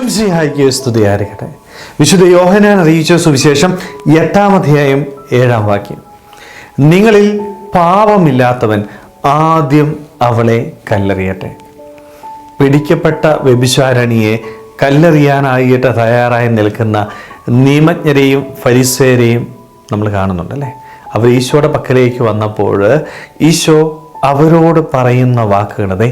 ഈശംസിഹായിക്ക് സ്തുതിയായിരിക്കട്ടെ വിശുദ്ധ യോഹനാൻ അറിയിച്ച സുവിശേഷം എട്ടാം അധ്യായം ഏഴാം വാക്യം. നിങ്ങളിൽ പാപമില്ലാത്തവൻ ആദ്യം അവളെ കല്ലെറിയട്ടെ. പിടിക്കപ്പെട്ട വ്യഭിചാരണിയെ കല്ലെറിയാനായിട്ട് തയ്യാറായി നിൽക്കുന്ന നിയമജ്ഞരെയും ഫരിസേരെയും നമ്മൾ കാണുന്നുണ്ട് അല്ലേ അവർ ഈശോയുടെ പക്കലേക്ക് വന്നപ്പോൾ ഈശോ അവരോട് പറയുന്ന വാക്കുകളതെ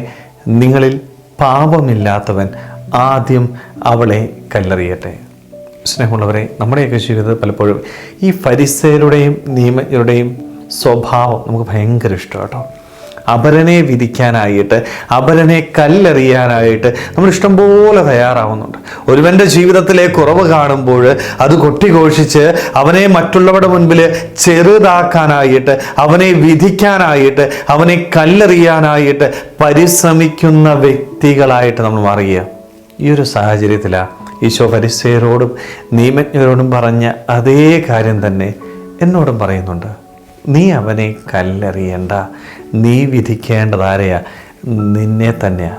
നിങ്ങളിൽ പാപമില്ലാത്തവൻ ആദ്യം അവളെ കല്ലെറിയട്ടെ. സ്നേഹമുള്ളവരെ നമ്മുടെയൊക്കെ ജീവിതത്തിൽ പലപ്പോഴും ഈ ഫരിസയരുടെയും നിയമജ്ഞരുടെയും സ്വഭാവം നമുക്ക് ഭയങ്കര ഇഷ്ടം കേട്ടോ. അപരനെ വിധിക്കാനായിട്ട് അപരനെ കല്ലെറിയാനായിട്ട് നമ്മൾ ഇഷ്ടംപോലെ തയ്യാറാവുന്നുണ്ട്. ഒരുവന്റെ ജീവിതത്തിലെ കുറവ് കാണുമ്പോൾ അത് കൊട്ടിഘോഷിച്ച് അവനെ മറ്റുള്ളവരുടെ മുൻപിൽ ചെറുതാക്കാനായിട്ട് അവനെ വിധിക്കാനായിട്ട് അവനെ കല്ലെറിയാനായിട്ട് പരിശ്രമിക്കുന്ന വ്യക്തികളായിട്ട് നമ്മൾ മാറുക ഈ ഒരു സാഹചര്യത്തിലാണ് ഈശോ പരിസയരോടും നിയമജ്ഞരോടും പറഞ്ഞ അതേ കാര്യം തന്നെ എന്നോടും പറയുന്നുണ്ട്. നീ അവനെ കല്ലെറിയണ്ട. നീ വിധിക്കേണ്ടത് ആരെയാ? നിന്നെ തന്നെയാ.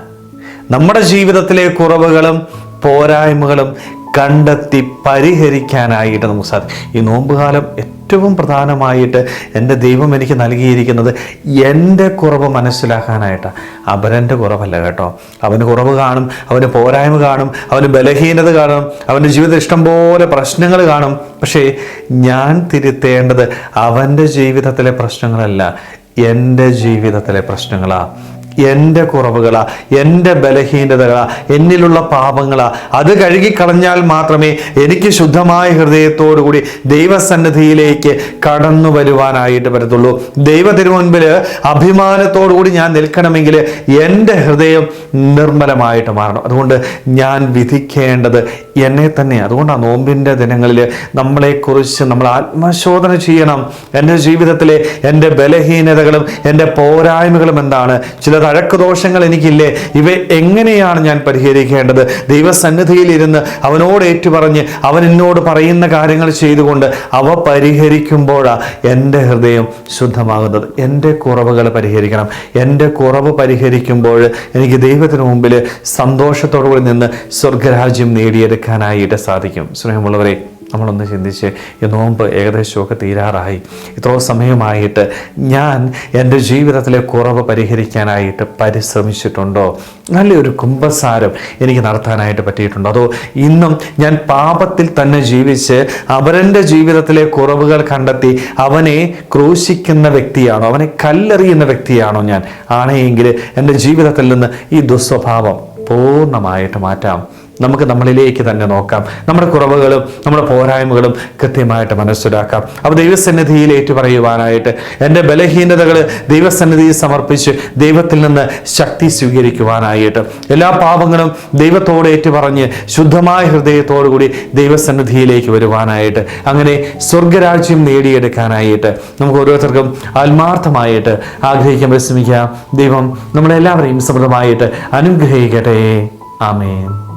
നമ്മുടെ ജീവിതത്തിലെ കുറവുകളും പോരായ്മകളും കണ്ടെത്തി പരിഹരിക്കാനായിട്ട് നമുക്ക് സാധിക്കും. ഈ നോമ്പുകാലം ഏറ്റവും പ്രധാനമായിട്ട് എന്റെ ദൈവം എനിക്ക് നൽകിയിരിക്കുന്നത് എന്റെ കുറവ് മനസ്സിലാക്കാനായിട്ടാണ് അവരന്റെ കുറവല്ല കേട്ടോ. അവന് കുറവ് കാണും അവന് പോരായ്മ കാണും അവന് ബലഹീനത കാണും അവന്റെ ജീവിതത്തിൽ ഇഷ്ടംപോലെ പ്രശ്നങ്ങൾ കാണും. പക്ഷേ ഞാൻ തിരുത്തേണ്ടത് അവന്റെ ജീവിതത്തിലെ പ്രശ്നങ്ങളല്ല എന്റെ ജീവിതത്തിലെ പ്രശ്നങ്ങളാണ് എന്റെ കുറവുകളാ എന്റെ ബലഹീനതകളാ എന്നിലുള്ള പാപങ്ങളാ. അത് കഴുകിക്കളഞ്ഞാൽ മാത്രമേ എനിക്ക് ശുദ്ധമായ ഹൃദയത്തോടുകൂടി ദൈവസന്നിധിയിലേക്ക് കടന്നു വരുവാനായിട്ട് പറ്റത്തുള്ളൂ. ദൈവ തിരുമുൻപിൽ അഭിമാനത്തോടുകൂടി ഞാൻ നിൽക്കണമെങ്കിൽ എന്റെ ഹൃദയം നിർമ്മലമായിട്ട് മാറണം. അതുകൊണ്ട് ഞാൻ വിധിക്കേണ്ടത് എന്നെ തന്നെ അതുകൊണ്ടാണ് നോമ്പിന്റെ ദിനങ്ങളിൽ നമ്മളെക്കുറിച്ച് നമ്മൾ ആത്മശോധന ചെയ്യണം. എന്റെ ജീവിതത്തിലെ എന്റെ ബലഹീനതകളും എന്റെ പോരായ്മകളും എന്താണ്? ചില തഴക്ക് ദോഷങ്ങൾ എനിക്കില്ലേ? ഇവ എങ്ങനെയാണ് ഞാൻ പരിഹരിക്കേണ്ടത്? ദൈവസന്നിധിയിൽ ഇരുന്ന് അവനോട് ഏറ്റുപറഞ്ഞ് അവൻ എന്നോട് പറയുന്ന കാര്യങ്ങൾ ചെയ്തുകൊണ്ട് അവ പരിഹരിക്കുമ്പോഴാണ് എന്റെ ഹൃദയം ശുദ്ധമാകുന്നത്. എന്റെ കുറവുകൾ പരിഹരിക്കണം. എന്റെ കുറവ് പരിഹരിക്കുമ്പോൾ എനിക്ക് ദൈവത്തിന് മുമ്പിൽ സന്തോഷത്തോടുകൂടി നിന്ന് സ്വർഗരാജ്യം നേടിയെടുക്കാനായിട്ട് സാധിക്കും. സ്നേഹമുള്ളവരെ നമ്മളൊന്ന് ചിന്തിച്ച് ഈ നോമ്പ് ഏകദേശമൊക്കെ തീരാറായി. ഇത്രോ സമയമായിട്ട് ഞാൻ എന്റെ ജീവിതത്തിലെ കുറവ് പരിഹരിക്കാനായിട്ട് പരിശ്രമിച്ചിട്ടുണ്ടോ? നല്ലൊരു കുംഭസാരം എനിക്ക് നടത്താനായിട്ട് പറ്റിയിട്ടുണ്ടോ? അതോ ഇന്നും ഞാൻ പാപത്തിൽ തന്നെ ജീവിച്ച് അവരന്റെ ജീവിതത്തിലെ കുറവുകൾ കണ്ടെത്തി അവനെ ക്രൂശിക്കുന്ന വ്യക്തിയാണോ? അവനെ കല്ലെറിയുന്ന വ്യക്തിയാണോ ഞാൻ? ആണെങ്കിൽ എന്റെ ജീവിതത്തിൽ നിന്ന് ഈ ദുസ്വഭാവം പൂർണമായിട്ട് മാറ്റാം. നമുക്ക് നമ്മളിലേക്ക് തന്നെ നോക്കാം. നമ്മുടെ കുറവുകളും നമ്മുടെ പോരായ്മകളും കൃത്യമായിട്ട് മനസ്സിലാക്കാം. അപ്പോൾ ദൈവസന്നിധിയിൽ ഏറ്റുപറയുവാനായിട്ട് എന്റെ ബലഹീനതകൾ ദൈവസന്നിധിയിൽ സമർപ്പിച്ച് ദൈവത്തിൽ നിന്ന് ശക്തി സ്വീകരിക്കുവാനായിട്ട് എല്ലാ പാപങ്ങളും ദൈവത്തോട് ഏറ്റുപറഞ്ഞ് ശുദ്ധമായ ഹൃദയത്തോടുകൂടി ദൈവസന്നിധിയിലേക്ക് വരുവാനായിട്ട് അങ്ങനെ സ്വർഗരാജ്യം നേടിയെടുക്കാനായിട്ട് നമുക്ക് ഓരോരുത്തർക്കും ആത്മാർത്ഥമായിട്ട് ആഗ്രഹിക്കാൻ പരിശ്രമിക്കാം. ദൈവം നമ്മളെല്ലാവരെയും സമൃദ്ധമായിട്ട് അനുഗ്രഹിക്കട്ടെ. ആമേൻ.